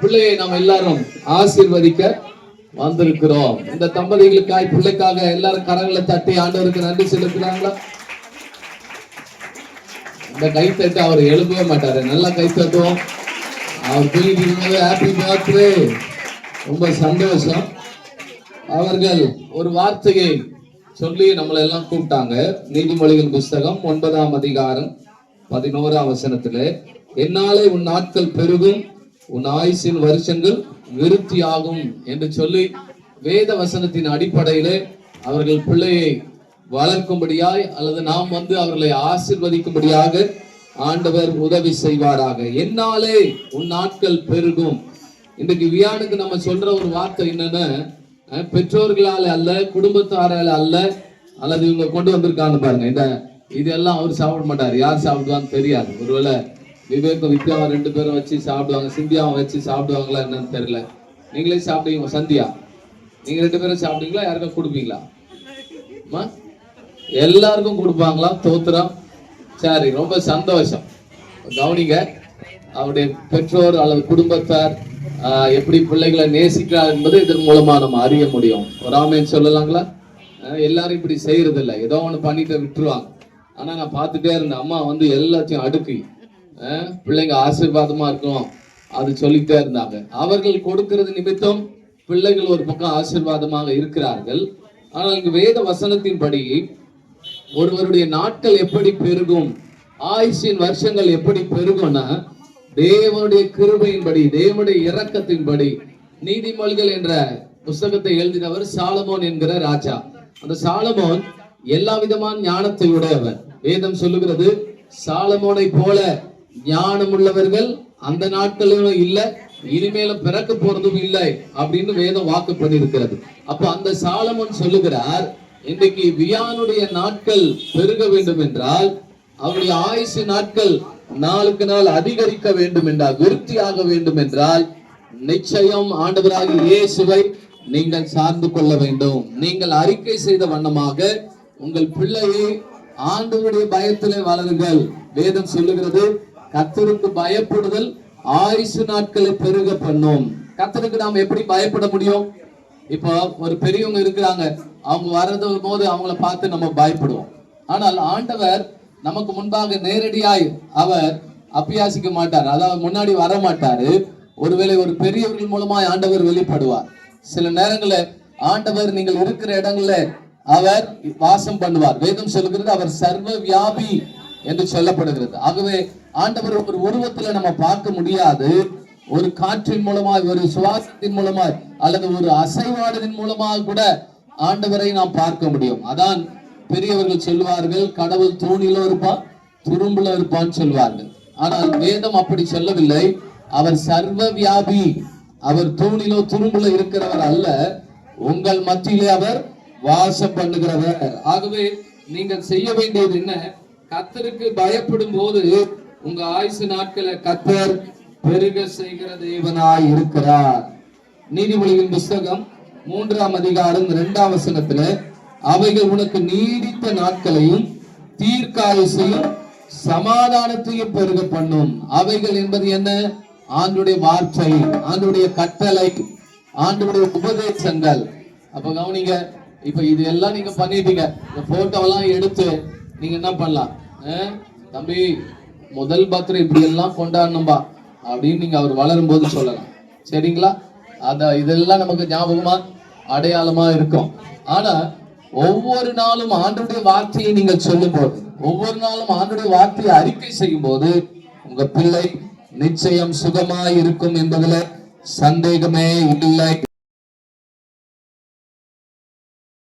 பிள்ளையை நாம் எல்லாரும் ஆசீர்வதிக்க வந்திருக்கிறோம். இந்த தம்பதிகளுக்காய் பிள்ளைக்காக எல்லாரும் கரங்களை தட்டி ஆண்டவருக்கு நன்றி செலுத்துறாங்களா? இந்த கை தட்டு அவர் எழுப்பவே மாட்டாரு. நல்லா கை தட்டுவோம் அவர் தூங்கிட்டு இருக்கும்போது ஹாப்பி பர்த்டே ரொம்ப சந்தோஷம். அவர்கள் ஒரு வார்த்தையை சொல்லி நம்மளை எல்லாம் கூப்பிட்டாங்க. நீதிமொழிகள் புஸ்தகம் ஒன்பதாம் அதிகாரம் பதினோராம் வசனத்துல என்னாலே உன் நாட்கள் பெருகும் உன் ஆயுசின் வருஷங்கள் விருத்தியாகும் என்று சொல்லி வேத வசனத்தின் அடிப்படையிலே அவர்கள் பிள்ளையை வளர்க்கும்படியாய் அல்லது நாம் வந்து அவர்களை ஆசிர்வதிக்கும்படியாக ஆண்டவர் உதவி செய்வாராக. என்னாலே உன் நாட்கள் பெருகும். இன்றைக்கு வியானுக்கு நம்ம சொல்ற ஒரு வார்த்தை என்னன்னா? பெற்றோர்களால் பெற்றோர்களால அல்ல குடும்பத்தாரால அல்ல அல்லது இவங்க கொண்டு வந்திருக்காங்க பாருங்க. இந்த இதெல்லாம் அவர் சாப்பிட மாட்டார். யார் சாப்பிடுவான்னு தெரியாது. ஒருவேளை விவேக்கும் வித்யாவை ரெண்டு பேரும் வச்சு சாப்பிடுவாங்க. சிந்தியாவை வச்சு சாப்பிடுவாங்களா என்னன்னு தெரியல. நீங்களே சாப்பிடுவீங்க. சந்தியா நீங்க ரெண்டு பேரும் சாப்பிடுவீங்களா? யாருக்கும் கொடுப்பீங்களா? எல்லாருக்கும் கொடுப்பாங்களா? தோத்திரம் சரி ரொம்ப சந்தோஷம். கவனிங்க அவருடைய பெற்றோர் அல்லது குடும்பத்தார் எப்படி பிள்ளைகளை நேசிக்கிறார் என்பது இதன் மூலமா நம்ம அறிய முடியும். ஒரு ஆமைன்னு சொல்லலாங்களா? எல்லாரும் இப்படி செய்யறது இல்லை ஏதோ ஒன்று பண்ணிட்டு விட்டுருவாங்க. ஆனா நான் பார்த்துட்டே இருந்தேன். அம்மா வந்து எல்லாத்தையும் அடுக்கி பிள்ளைங்க ஆசீர்வாதமா இருக்கும் அது சொல்லிட்டே இருந்தாங்க. அவர்கள் கொடுக்கிறது நிமித்தம் பிள்ளைகள் ஒரு பக்கம் ஆசீர்வாதமாக இருக்கிறார்கள். ஆனால் இங்கு வேத வசனத்தின்படி ஒருவருடைய நாட்கள் எப்படி பெருகும் ஆயுஷின் வருஷங்கள் எப்படி பெருகும்னா தேவனுடைய கிருபையின்படி தேவனுடைய இரக்கத்தின்படி நீதிமொழிகள் என்ற புஸ்தகத்தை எழுதினவர் சாலமோன் என்கிற ராஜா. அந்த சாலமோன் எல்லா விதமான ஞானத்தை உடையவர். வேதம் சொல்லுகிறது சாலமோனை போல ஞானம் உள்ளவர்கள் அந்த நாட்களிலும் இல்ல இனிமேலும் பிறக்க போறதும் இல்லை அப்படின்னு வேதம் வாக்கு பண்ணியிருக்கிறது. அப்ப அந்த சாலமன் சொல்லுகிறார் இன்றைக்கு வியானுடைய நாட்கள் பெருக வேண்டும் என்றால் அவருடைய ஆயுசு நாட்கள் நாளுக்கு நாள் அதிகரிக்க வேண்டும் என்றால் விருத்தியாக வேண்டும் என்றால் நிச்சயம் ஆண்டவராக இயேசுவை நீங்கள் சார்ந்து கொள்ள வேண்டும். நீங்கள் அறிக்கை செய்த வண்ணமாக உங்கள் பிள்ளையை ஆண்டவருடைய பயத்திலே வளருங்கள். வேதம் சொல்லுகிறது கத்தருக்கு பயப்படுதல் ஆயுசு நாட்களை பெருக பண்ணும். கத்தருக்கு நாம் எப்படி பயப்பட முடியும்? இப்போ ஒரு பெரியவங்க இருக்கிறாங்க. அவங்க வர்றது போது அவங்கள பார்த்து நம்ம பயப்படுவோம். ஆனால் ஆண்டவர் நமக்கு முன்பாக நேரடியாய் அவர் அப்பியாசிக்க மாட்டார். அதாவது முன்னாடி வர மாட்டாரு. ஒருவேளை ஒரு பெரியவர்கள் மூலமாய் ஆண்டவர் வெளிப்படுவார். சில நேரங்களில் ஆண்டவர் நீங்கள் இருக்கிற இடங்கள்ல அவர் வாசம் பண்ணுவார். வேதம் சொல்கிறது அவர் சர்வ வியாபி என்று சொல்லப்படுகிறது. ஆகவே ஆண்டவர் ஒரு உருவத்துல நம்ம பார்க்க முடியாது. ஒரு காற்றின் மூலமாய் ஒரு சுவாசத்தின் மூலமாய் அல்லது ஒரு அசைவாடுதலின் மூலமாக கூட ஆண்டவரை நாம் பார்க்க முடியும். அதான் பெரியவர்கள் சொல்வார்கள் கடவுள் தூணில இருப்பான் துரும்புல இருப்பான்னு சொல்வார்கள். ஆனால் வேதம் அப்படி சொல்லவில்லை. அவர் சர்வ வியாபி அவர் தூணிலோ துரும்புல இருக்கிறவர் அல்ல. உங்கள் மத்தியிலே அவர் வாசம் பண்ணுகிறவர். ஆகவே நீங்கள் செய்ய வேண்டியது என்ன? கத்தருக்கு பயப்படும் போது உங்க ஆயுசு நாட்களை கத்தர் பெருக செய்கிற தேவனாய் இருக்கிறார். நீதிமொழியின் புஸ்தகம் மூன்றாம் அதிகாரம் இரண்டாம் வசனத்துல அவைகள் உனக்கு நீடித்த நாட்களையும் தீர்க்காயுசையும் சமாதானத்தையும் பெருக பண்ணும். அவைகள் என்பது என்ன? ஆண்டுடைய வார்த்தை ஆண்டுடைய கட்டளை ஆண்டுடைய உபதேசங்கள். அப்ப கவனிங்க இப்ப இது எல்லாம் நீங்க பண்ணிட்டீங்க. இந்த போட்டோ எல்லாம் எடுத்து நீங்க என்ன பண்ணலாம்? தம்பி முதல் பர்த்டே இப்படி எல்லாம் கொண்டாடணும்பா அப்படின்னு நீங்க அவர் வளரும் போது சொல்லலாம். சரிங்களா? அத இதெல்லாம் நமக்கு ஞாபகமா அடையாளமா இருக்கும். ஆனா ஒவ்வொரு நாளும் ஆண்டுடைய வார்த்தையை நீங்கள் சொல்லும் போது ஒவ்வொரு நாளும் ஆண்டுடைய வார்த்தையை அறிக்கை செய்யும் போது உங்க பிள்ளை நிச்சயம் சுகமாய் இருக்கும் என்பதுல சந்தேகமே இல்லை.